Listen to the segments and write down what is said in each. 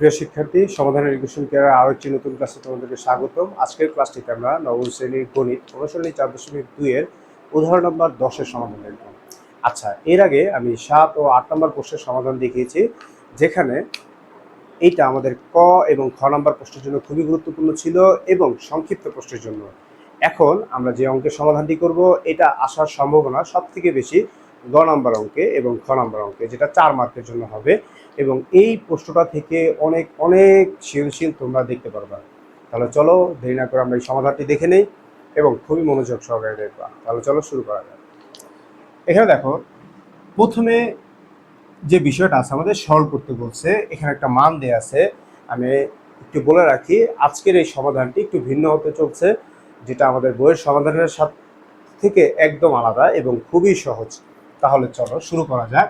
প্রিয় শিক্ষার্থী, সমাধানের এডুকেশন কেয়ার আরও একটি নতুন ক্লাসে তোমাদেরকে স্বাগতম। আজকের ক্লাসটিতে আমরা নবম শ্রেণির গণিত অনুশীলনী চার দশমিক দুইয়ের উদাহরণ নম্বর দশের সমাধান দেখব। আচ্ছা এর আগে আমি সাত ও আট নম্বর প্রশ্নের সমাধান দেখিয়েছি, যেখানে এইটা আমাদের ক এবং খ নম্বর প্রশ্নের জন্য খুবই গুরুত্বপূর্ণ ছিল এবং সংক্ষিপ্ত প্রশ্নের জন্য। এখন আমরা যে অঙ্কের সমাধানটি করব, এটা আসার সম্ভাবনা সব থেকে বেশি গ নম্বর অঙ্কে এবং খ নম্বর অঙ্কে, যেটা চার মার্কের জন্য হবে। এবং এই প্রশ্নটা থেকে অনেক অনেক সৃজনশীল তোমরা দেখতে পারবা। তাহলে চলো, দেরি না করে আমরা এই সমাধানটি দেখে নেই এবং খুবই মনোযোগ সহকারে দেখবা। তাহলে চলো, শুরু করা যাক। এখানে দেখো, প্রথমে যে বিষয়টা আছে আমাদের, সরল করতে বলছে, এখানে একটা মান দেয়া আছে। আমি একটু বলে রাখি, আজকের এই সমাধানটি একটু ভিন্ন হতে চলছে, যেটা আমাদের বইয়ের সমাধানের সাথে থেকে একদম আলাদা এবং খুবই সহজ। তাহলে চলো শুরু করা যাক।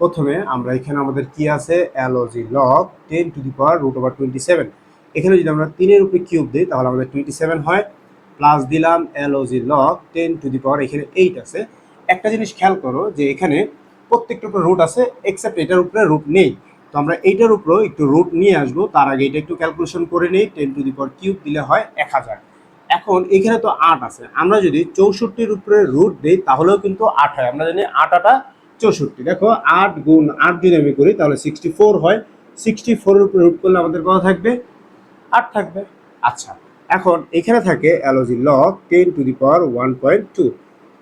প্রথমে আমরা এখানে আমাদের কি আছে? LOG log ten to the power root over twenty seven এখানে যদি আমরা তিনের উপরে কিউব দিই, তাহলে আমাদের টোয়েন্টি সেভেন হয়। প্লাস দিলাম L O G log ten to the power এখানে এইট আছে। একটা জিনিস খেয়াল করো যে এখানে প্রত্যেকটার উপরে রুট আছে এক্সেপ্ট এটার উপরে রুট নেই। তো আমরা এইটার উপরেও একটু রুট নিয়ে আসব। তার আগে এটা একটু ক্যালকুলেশন করে নিই। Ten to the power cube দিলে হয় এক হাজার। এখন এখানে তো আট আছে। আমরা যদি চৌষট্টির উপরে রুট দিই, তাহলেও কিন্তু আট হয়। আমরা জানি আট আটা চৌষট্টি। দেখো, আট গুণ আট যদি আমি করি, তাহলে সিক্সটি ফোর হয়। সিক্সটি ফোরের উপরে রুট করলে আমাদের কথা থাকবে? আট থাকবে। আচ্ছা এখন এখানে থাকে L O G log ten to the power one point two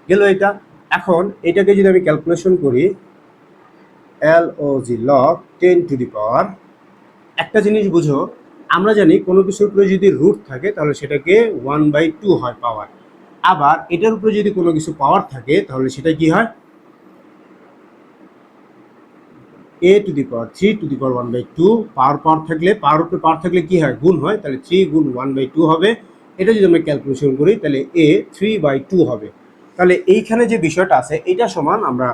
গেল এটা। এখন এটাকে যদি আমি ক্যালকুলেশন করি L O G log ten to the power একটা জিনিস বুঝো, আমরা জানি কোনো কিছুর উপরে যদি রুট থাকে, তাহলে সেটাকে ওয়ান বাই টু হয় পাওয়ার আবার এটার উপরে যদি কোনো কিছু পাওয়ার থাকে, তাহলে সেটা কি হয়? A to the power three to the power one by two power power থাকলে পাওয়ার উপরে পাওয়ার থাকলে কি হয়? গুণ হয়, তাহলে থ্রি গুণ ওয়ান বাই টু হবে। এটা যদি আমরা ক্যালকুলেশন করি, তাহলে এ থ্রি বাই টু হবে। তাহলে এইখানে যে বিষয়টা আছে এটা সমান আমরা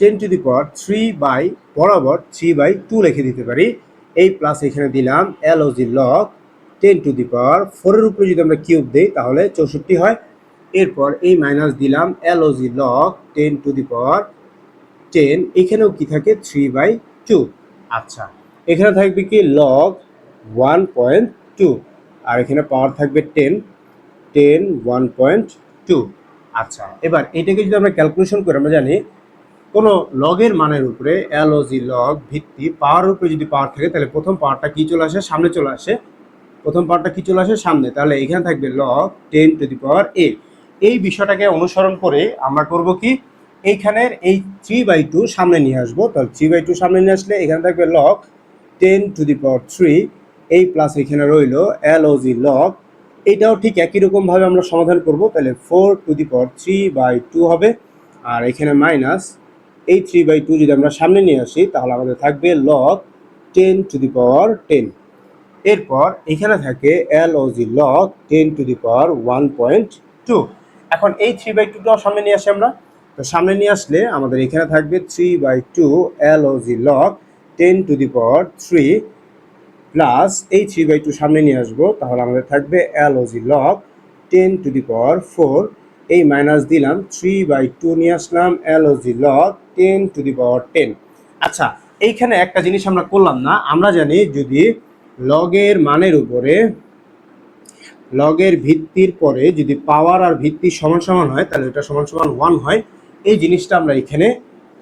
ten to the power three by বরাবর থ্রি বাই টু লিখে দিতে পারি। এই প্লাস এখানে দিলাম L O G log ten to the power ফোরের উপরে যদি আমরা কিউব দিই তাহলে চৌষট্টি হয়। এরপর এই মাইনাস দিলাম L O G log ten to the power ten এখানেও কি থাকে? থ্রি বাই টু আচ্ছা এখানে থাকবে কি? লগ ওয়ান পয়েন্ট টু আর এখানে পাওয়ার থাকবে ten ten one point two আচ্ছা এবার এটাকে যদি আমরা ক্যালকুলেশন করে আমরা জানি কোনো লগের মানের উপরে এলওজি লগ ভিত্তি পাওয়ার উপরে যদি পাওয়ার থাকে, তাহলে প্রথম পাওয়ারটা কী চলে আসে? সামনে চলে আসে। প্রথম পাওয়ারটা কী চলে আসে? সামনে। তাহলে এখানে থাকবে log ten to the power এ এই বিষয়টাকে অনুসরণ করে আমরা করব কি? এইখানের এই থ্রি বাই টু সামনে নিয়ে আসব। তাহলে থ্রি বাই টু সামনে নিয়ে আসলে এখানে থাকবে log ten to the power three এই প্লাস এখানে রইল এল ও জি লগ এটাও ঠিক একই রকমভাবে আমরা সমাধান করব। তাহলে four to the power three by two হবে। আর এখানে মাইনাস এই থ্রি বাই টু যদি আমরা সামনে নিয়ে আসি, তাহলে আমাদের থাকবে log ten to the power ten এরপর এখানে থাকে L O G log ten to the power one point two এখন এই থ্রি বাই টুটাও সামনে নিয়ে আসি আমরা। তো সামনে নিয়ে আসলে আমাদের এখানে থাকবে three by two L O G log ten to the power three plus এই থ্রি বাই টু সামনে নিয়ে আসব, তাহলে আমাদের থাকবে L O G log ten to the power four এই মাইনাস দিলাম থ্রি বাই টু নিয়ে আসলাম L O G log ten to the power ten আচ্ছা এইখানে একটা জিনিস আমরা করলাম না, আমরা জানি যদি লগের মানের উপরে লগের ভিত্তির পরে যদি পাওয়ার আর ভিত্তি সমান সমান হয়, তাহলে এটা সমান সমান ওয়ান হয়। এই জিনিসটা আমরা এখানে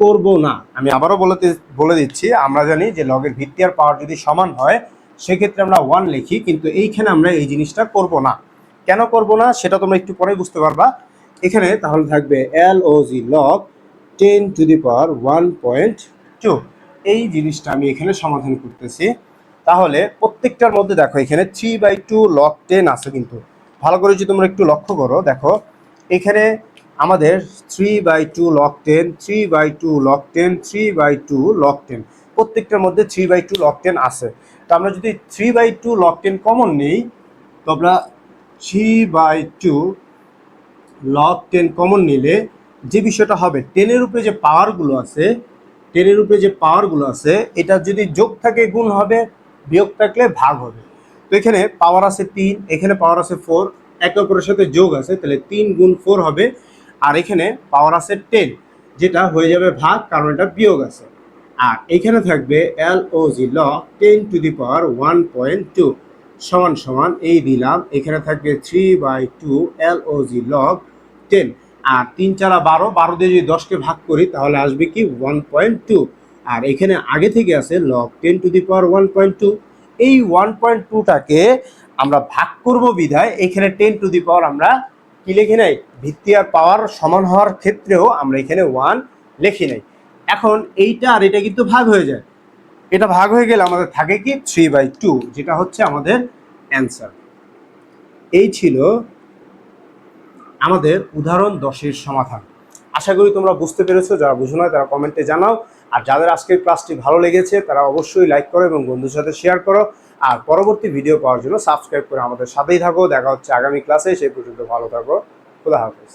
করব না। আমি আবারও বলে বলে দিচ্ছি, আমরা জানি যে লগের ভিত্তি আর পাওয়ার যদি সমান হয়, সেক্ষেত্রে আমরা ওয়ান লিখি, কিন্তু এইখানে আমরা এই জিনিসটা করব না। কেন করব না, সেটা তোমরা একটু পরে বুঝতে পারবা। এখানে তাহলে থাকবে L O G log ten to the power one point two এই জিনিসটা আমি এখানে সমাধান করতেছি। তাহলে প্রত্যেকটার মধ্যে দেখো, এখানে three by two log ten আছে কিন্তু। ভালো করে যদি তোমরা একটু লক্ষ্য করো, দেখো, এখানে আমাদের three by two log ten three by two log ten three by two log ten প্রত্যেকটার মধ্যে three by two log ten আছে। তো আমরা যদি three by two log ten common নিই তো আমরা three by two log ten common নিলে যে বিষয়টা হবে টেনের উপরে যে পাওয়ারগুলো আছে টেনের উপরে যে পাওয়ারগুলো আছে, এটা যদি যোগ থাকে গুণ হবে, বিয়োগ থাকলে ভাগ হবে। তো এখানে পাওয়ার আছে তিন, এখানে পাওয়ার আছে ফোর একে অপরের সাথে যোগ আছে, তাহলে তিন গুণ ফোর হবে, আর এখানে পাওয়ার আছে টেন যেটা হয়ে যাবে ভাগ, কারণ এটা বিয়োগ আছে। আর এখানে থাকবে L O G log ten to the power one point two সমান সমান এই দিলাম, এখানে থাকবে three by two L O G log ten আর তিন চারা বারো বারো দিয়ে যদি দশকে ভাগ করি, তাহলে আসবে কি ওয়ান পয়েন্ট টু আর এখানে আগে থেকে আছে log ten to the power one point two এই ওয়ান পয়েন্ট টুটাকে আমরা ভাগ করব বিধায়, এখানে টেন টু দি পাওয়ার আমরা কি লিখে নাই? ভিত্তি আর পাওয়ার সমান হওয়ার ক্ষেত্রেও আমরা এখানে ওয়ান লিখি নাই। এখন এইটা আর এটা কিন্তু ভাগ হয়ে যায়। এটা ভাগ হয়ে গেলে আমাদের থাকে কি থ্রি বাই টু যেটা হচ্ছে আমাদের অ্যান্সার এই ছিল আমাদের উদাহরণ দশের সমাধান। আশা করি তোমরা বুঝতে পেরেছ, যারা বুঝো না তারা কমেন্টে জানাও। আর যাদের আজকের ক্লাসটি ভালো লেগেছে, তারা অবশ্যই লাইক করো এবং বন্ধুর সাথে শেয়ার করো। আর পরবর্তী ভিডিও পাওয়ার জন্য সাবস্ক্রাইব করে আমাদের সাথেই থাকো। দেখা হচ্ছে আগামী ক্লাসে সেই পর্যন্ত ভালো থাকো। খোদা হাফেজ।